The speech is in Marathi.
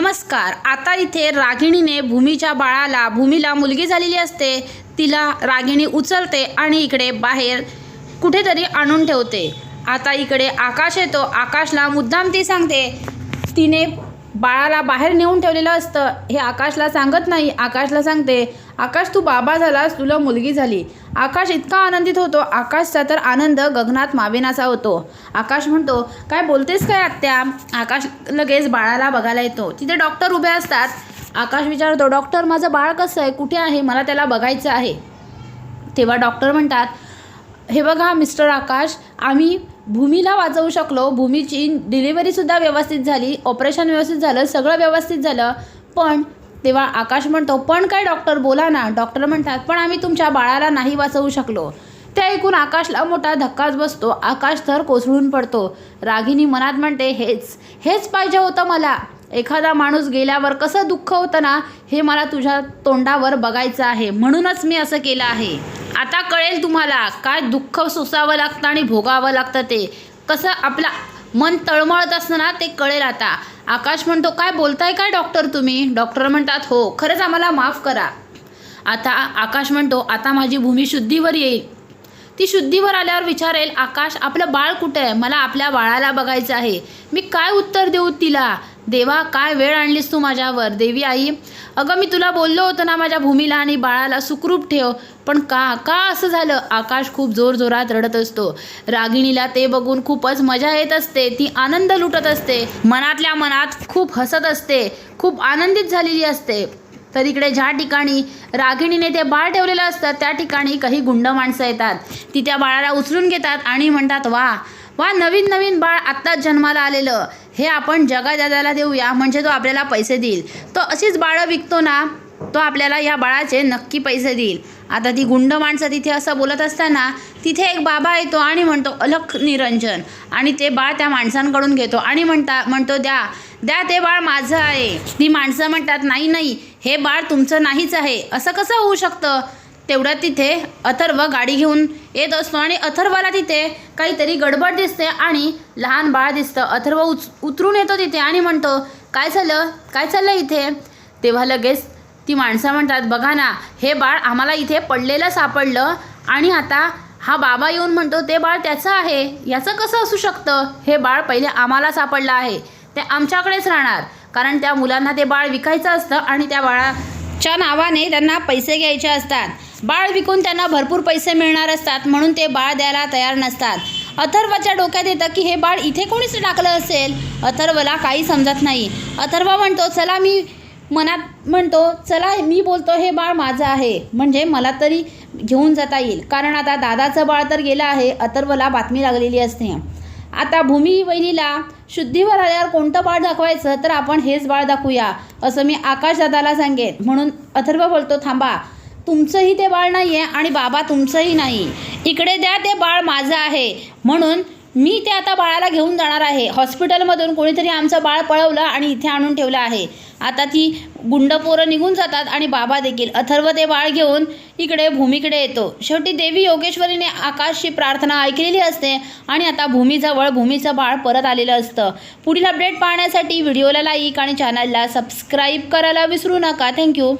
नमस्कार. आता इथे रागिणीने भूमीच्या बाळाला भूमीला मुलगी झालेली असते. तिला रागिणी उचलते आणि इकडे बाहेर कुठेतरी आणून ठेवते. आता इकडे आकाश येतो. आकाशला मुद्दाम ती सांगते तिने बाळाला बाहेर नेऊन ठेवलेलं असतं. हे आकाशला सांगत नाही. आकाशला सांगते आकाश तू बाबा झालास. तुला मुलगी झाली. आकाश इतका आनंदित होतो. आकाशचा तर आनंद गगनात मावेनासा होतो. आकाश म्हणतो काय बोलतेस काय आत्या? आकाश लगेच बाळाला बघायला येतो. तिथे डॉक्टर उभे असतात. आकाश विचारतो डॉक्टर माझं बाळ कसं आहे? कुठे आहे? मला त्याला बघायचं आहे. तेव्हा डॉक्टर म्हणतात हे बघा मिस्टर आकाश आम्ही भूमीला वाचवू शकलो भूमीची डिलिव्हरीसुद्धा व्यवस्थित झाली ऑपरेशन व्यवस्थित झालं सगळं व्यवस्थित झालं. पण तेव्हा आकाश म्हणतो पण काय डॉक्टर बोला ना. डॉक्टर म्हणतात पण आम्ही तुमच्या बाळाला नाही वाचवू शकलो. ते ऐकून आकाशला मोठा धक्काच बसतो. आकाश तर कोसळून पडतो. रागिनी मनात म्हणते हेच हेच पाहिजे होतं मला. एखादा माणूस गेल्यावर कसं दुःख होतं ना हे मला तुझ्या तोंडावर बघायचं आहे. म्हणूनच मी असं केलं आहे. आता कळेल तुम्हाला काय दुःख सोसावं लागतं आणि भोगावं लागतं ते. कसं आपला मन तळमळत असतं ना ते कळेल आता. आकाश म्हणतो काय बोलताय काय डॉक्टर तुम्ही? डॉक्टर म्हणतात हो खरंच आम्हाला माफ करा. आता आकाश म्हणतो आता माझी भूमी शुद्धीवर येईल. ती शुद्धीवर आल्यावर विचारेल आकाश आपलं बाळ कुठं आहे? मला आपल्या बाळाला बघायचं आहे. मी काय उत्तर देऊ तिला? देवा काय वेळ आणलीस तू माझ्यावर? देवी आई अगं मी तुला बोललो होतं ना माझ्या भूमीला आणि बाळाला सुखरूप ठेव पण का का असं झालं? आकाश खूप जोरजोरात रडत असतो. रागिणीला ते बघून खूपच मजा येत असते ती आनंद लुटत असते. मनातल्या मनात खूप हसत असते खूप आनंदित झालेली असते. तर इकडे ज्या ठिकाणी रागिणीने ते बाळ ठेवलेलं असतं त्या ठिकाणी काही गुंड माणसं येतात. ती त्या बाळाला उचलून घेतात आणि म्हणतात वा वा नवीन नवीन बाळ आत्ताच जन्माला आलेलं. हे आपण जगादादाला देऊया म्हणजे तो आपल्याला पैसे देईल. तो अशीच बाळं विकतो ना तो आपल्याला या बाळाचे नक्की पैसे देईल. आता ती गुंड माणसं तिथे असं बोलत असताना तिथे एक बाबा येतो आणि म्हणतो अलख निरंजन. आणि ते बाळ त्या माणसांकडून घेतो आणि म्हणता म्हणतो द्या द्या ते बाळ माझं आहे. ती माणसं म्हणतात नाही नाही हे बाळ तुमचं नाहीच आहे. असं कसं होऊ शकतं? तेवढ्यात तिथे अथर्व गाडी घेऊन येत असतो आणि अथर्वाला तिथे काहीतरी गडबड दिसते आणि लहान बाळ दिसतं. अथर्व उच उतरून येतो तिथे आणि म्हणतो काय झालं? काय चाललं इथे? तेव्हा लगेच ती माणसं म्हणतात बघा ना हे बाळ आम्हाला इथे पडलेलं सापडलं आणि आता हा बाबा येऊन म्हणतो ते बाळ त्याचं आहे याचं कसं असू शकतं? हे बाळ पहिले आम्हाला सापडलं आहे. ते आमच्याकडेच राहणार. कारण त्या मुलांना ते बाळ विकायचं असतं आणि त्या बाळाच्या नावाने त्यांना पैसे घ्यायचे असतात. बाळ विकून त्यांना भरपूर पैसे मिळणार असतात म्हणून ते बाळ द्यायला तयार नसतात. अथर्वच्या डोक्यात येतं की हे बाळ इथे कोणीच टाकलं असेल? अथर्वला काही समजत नाही. अथर्व म्हणतो चला मी मनात म्हणतो चला मी बोलतो हे बाळ माझं आहे. म्हणजे मला तरी घेऊन जाता येईल. कारण आता दादाचं बाळ तर गेलं आहे अथर्वला बातमी लागलेली असते. आता भूमी वहिनीला शुद्धीवर आल्यावर कोणतं बाळ दाखवायचं? तर आपण हेच बाळ दाखवूया असं मी आकाश दादाला सांगेन. म्हणून अथर्व बोलतो थांबा तुमचंही ते बाळ नाही आहे आणि बाबा तुमचंही नाही. इकडे द्या ते बाळ माझं आहे. म्हणून मी ते आता बाळाला घेऊन जाणार आहे. हॉस्पिटलमधून कोणीतरी आमचं बाळ पळवलं आणि इथे आणून ठेवलं आहे. आता ती गुंड पोरं निघून जातात आणि बाबा देखील अथर्व ते बाळ घेऊन इकडे भूमीकडे येतो. शेवटी देवी योगेश्वरीने आकाशची प्रार्थना ऐकलेली असते आणि आता भूमीजवळ भूमीचं बाळ परत आलेलं असतं. पुढील अपडेट पाहण्यासाठी व्हिडिओला लाईक आणि चॅनलला सबस्क्राईब करायला विसरू नका. थँक्यू